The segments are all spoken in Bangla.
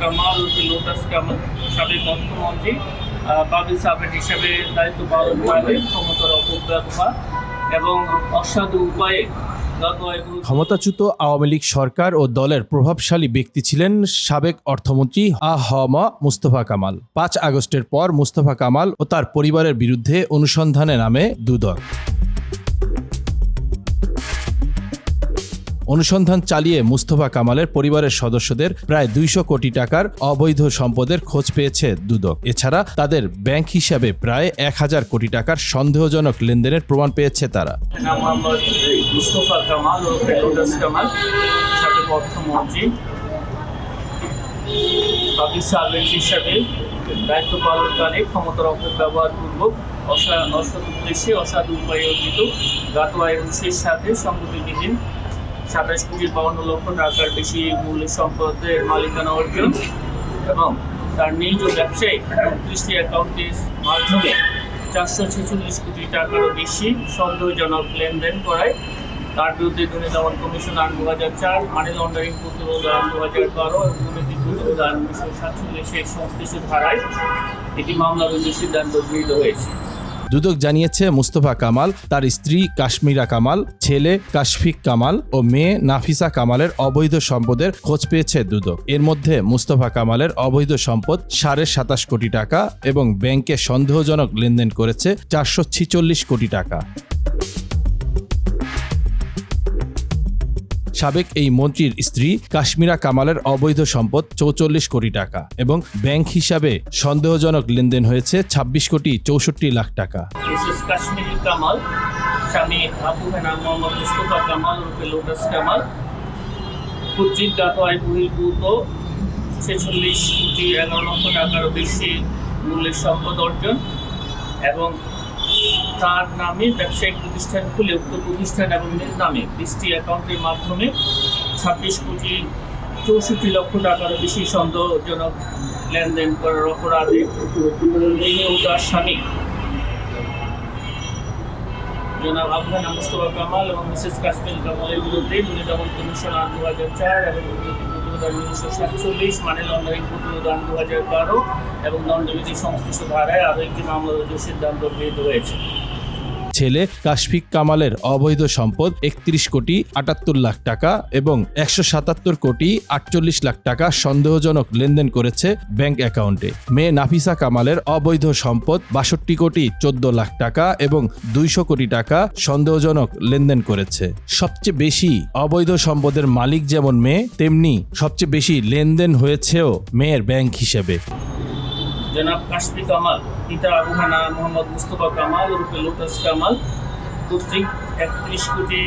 কামাল লোটাস কামাল সাবেক অর্থমন্ত্রী বাবি সাবেক হিসেবে দায়িত্ব পালন করে ক্ষমতার অপব্যবহার এবং অসাধু উপায়ে ক্ষমতাচ্যুত আওয়ামী লীগ সরকার ও দলের প্রভাবশালী ব্যক্তি ছিলেন সাবেক অর্থমন্ত্রী আহমা মুস্তফা কামাল। পাঁচ আগস্টের পর মুস্তফা কামাল ও তার পরিবারের বিরুদ্ধে অনুসন্ধানে নামে দুদক। অনুসন্ধান চালিয়ে মুস্তফা কামালের পরিবারের সদস্যদের প্রায় দুইশো কোটি টাকার অবৈধ সম্পদের খোঁজ পেয়েছে দুদক। এছাড়া তাদের ব্যাংক হিসাবে প্রায় এক হাজার কোটি টাকার সন্দেহজনক লেনদেনের প্রমাণ পেয়েছে তারা। অসৎ উদ্দেশ্যে অসাধু উপায়ে অর্জিত গাতোয়া একুশের সাথে সংগতিবিহীন সাতাশ কোটি বাউন্ন লক্ষ টাকার বেশি মূল্যের সম্পদের মালিকানা অর্জন এবং তার নিজ ব্যবসায়িক উনত্রিশটি অ্যাকাউন্টের মাধ্যমে চারশো ছেচল্লিশ কোটি টাকারও বেশি সন্দেহজনক লেনদেন করায়। তার বিরুদ্ধে দুর্নীতি দমন কমিশন আইন দু হাজার চার, মানি লন্ডারিং প্রতিরোধ আইন দু হাজার বারো এবং দুর্নীতি প্রতিরোধ আইন উনিশশো সাতচল্লিশের সংশ্লিষ্ট ধারায় এটি মামলা রুজুর সিদ্ধান্ত গৃহীত হয়েছে। দুদক জানিয়েছে, মুস্তফা কামাল, তার স্ত্রী কাশ্মীরা কামাল, ছেলে কাশফিক কামাল ও মেয়ে নাফিসা কামালের অবৈধ সম্পদের খোঁজ পেয়েছে দুদক। এর মধ্যে মুস্তফা কামালের অবৈধ সম্পদ সাড়ে সাতাশ কোটি টাকা এবং ব্যাংকে সন্দেহজনক লেনদেন করেছে চারশো কোটি টাকা। সাবেক এই মন্ত্রীর স্ত্রী কাশ্মীরা কামালের অবৈধ সম্পদ চৌচল্লিশ কোটি টাকা এবং ব্যাংক হিসাবে সন্দেহজনক লেনদেন হয়েছে ছাব্বিশ কোটি চৌষট্টি লাখ টাকা। ছেচল্লিশ কোটি এগারো লক্ষ টাকারও বেশি মূল্যের সম্পদ অর্জন এবং তার নামে ব্যবসায়িক প্রতিষ্ঠান খুলে উক্ত প্রতিষ্ঠান এবং নিজ নামে বিশটি অ্যাকাউন্টের মাধ্যমে ছাব্বিশ কোটি চৌষট্টি লক্ষ টাকারও বেশি সন্দেহজনক লেনদেন করার অপরাধে তার স্বামী। জনাব আফগান মুস্তফা কামাল এবং মিসেস কাশ্মীর কামালের বিরুদ্ধে দুর্নীতি দমন কমিশন দু হাজার চার এবং দুর্নীতি উনিশশো সাতচল্লিশ মানি লন্ডারিং প্রতিরোধ আইন দু হাজার বারো এবং দণ্ডবিধি সংশ্লিষ্ট ধারায় আরও একটি মামলা রুজুর সিদ্ধান্ত গৃহীত হয়েছে। ছেলে কাশফিক কামালের অবৈধ সম্পদ একত্রিশ কোটি আটাত্তর লাখ টাকা এবং একশো সাতাত্তর কোটি আটচল্লিশ লাখ টাকা সন্দেহজনক লেনদেন করেছে ব্যাংক অ্যাকাউন্টে। মেয়ে নাফিসা কামালের অবৈধ সম্পদ বাষট্টি কোটি চোদ্দ লাখ টাকা এবং দুইশো কোটি টাকা সন্দেহজনক লেনদেন করেছে। সবচেয়ে বেশি অবৈধ সম্পদের মালিক যেমন মেয়ে, তেমনি সবচেয়ে বেশি লেনদেন হয়েছেও মেয়ের ব্যাংক হিসেবে। জনাব কাশ্মী কামাল পিতা আবু হানা মোহাম্মদ মুস্তফা কামাল ওরফে লোটাস কামাল কর্তৃক একত্রিশ কোটি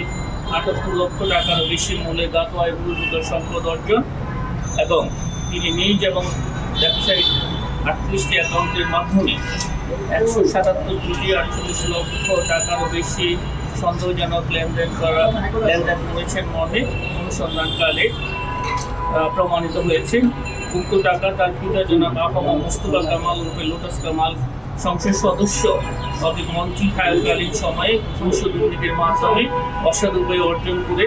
আটাত্তর লক্ষ টাকারও বেশি মূল্যে গাতোয়ায় বহির্ভূত সম্পদ অর্জন এবং তিনি নিজ এবং ব্যবসায়িক আটত্রিশটি অ্যাকাউন্টের মাধ্যমে একশো সাতাত্তর কোটি আটচল্লিশ লক্ষ টাকারও বেশি সন্দেহজনক লেনদেন করা, লেনদেন করেছেন মর্মে অনুসন্ধানকালে প্রমাণিত হয়েছে। উক্ত টাকা, তার পিতা জনাব আহমদ মুস্তফা কামাল রূপে লোটাস কামাল সংসদ সদস্য অধিক মন্ত্রী থাকাকালীন সময়ে ঘুষ দুর্নীতির মাধ্যমে অসাধ অর্জন করে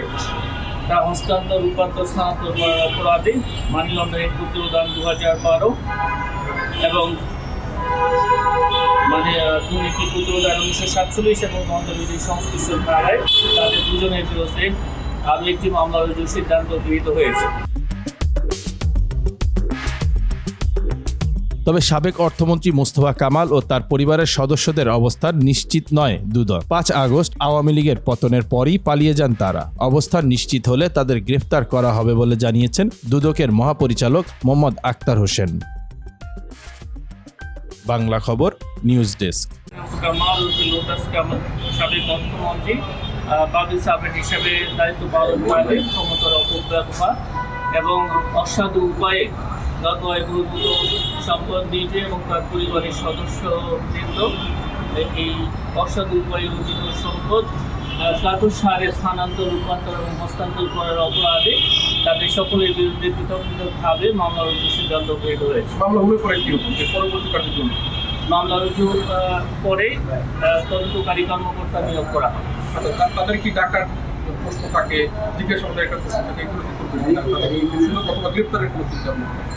তা হস্তান্তর, রূপান্তর, স্থানান্তর করার অপরাধে মানি লন্ডারিং প্রতিরোধ আইন দু হাজার বারো এবং মানে দুর্নীতি প্রতিরোধ আইন উনিশশো সাতচল্লিশ এবং দণ্ডবিধি সংশ্লিষ্ট ধারায় তাদের দুজনের বিরুদ্ধে আরও একটি মামলা রুজুর সিদ্ধান্ত গৃহীত হয়েছে। তবে সাবেক অর্থমন্ত্রী মোস্তফা কামাল ও তার পরিবারের সদস্যদের অবস্থান নিশ্চিত নয় দুদক। পাঁচ আগস্ট আওয়ামী লীগের পতনের পরই পালিয়ে যান তারা। অবস্থান নিশ্চিত হলে তাদের গ্রেফতার করা হবে বলে জানিয়েছেন দুদকের মহাপরিচালক মোহাম্মদ আক্তার হোসেন। বাংলা খবর, নিউজ ডেস্ক। এবং অসাধু উপায়ে গত বহির্ভূত সম্পদ নিজে এবং তার পরিবারের সদস্যবৃন্দ এই অসাধু উপায়ে অর্জিত সম্পদ কাকুর সারে স্থানান্তর রূপান্তর এবং হস্তান্তর করার অপরাধে তাদের সকলের বিরুদ্ধে পৃথক পৃথকভাবে মামলা রুজুর সিদ্ধান্ত গৃহীত হয়েছে মামলা হলে পরে কি হতো পরবর্তী কার্যক্রম? মামলা রুজু আহ, তদন্তকারী কর্মকর্তা নিয়োগ করা হয় আচ্ছা তাদের কি ডাকার প্রশ্ন থাকে জিজ্ঞাসাবাদের একটা প্রশ্ন থাকে এগুলো কি করবে অথবা গ্রেপ্তারের কোনো চিন্তা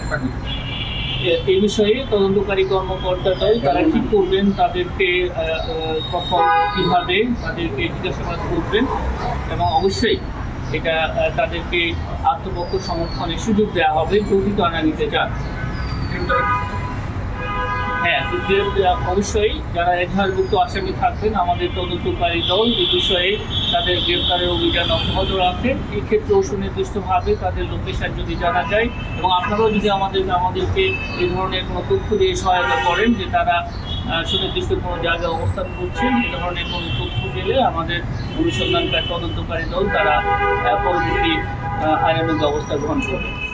থাকবে এই বিষয়ে তদন্তকারী কর্মকর্তারাও তারা কি করবেন তাদেরকে কখন কীভাবে তাদেরকে জিজ্ঞাসাবাদ করবেন? এবং অবশ্যই এটা তাদেরকে আত্মপক্ষ সমর্থনের সুযোগ দেওয়া হবে যদি তারা নিতে চান। হ্যাঁ অবশ্যই যারা এজাহারভুক্ত আসামি থাকবেন, আমাদের তদন্তকারী দল, এই বিষয়ে তাদের গ্রেপ্তারের অভিযান অব্যাহত রাখেন এই ক্ষেত্রেও সুনির্দিষ্টভাবে তাদের লোকেশন যদি জানা যায়, এবং আপনারাও যদি আমাদের, আমাদেরকে এই ধরনের কোনো তথ্য দিয়ে সহায়তা করেন যে তারা সুনির্দিষ্ট কোনো জায়গায় অবস্থান করছেন এই ধরনের কোনো তথ্য পেলে আমাদের অনুসন্ধানকারী তদন্তকারী দল তারা পরবর্তী আইনানুগ ব্যবস্থা গ্রহণ করবে।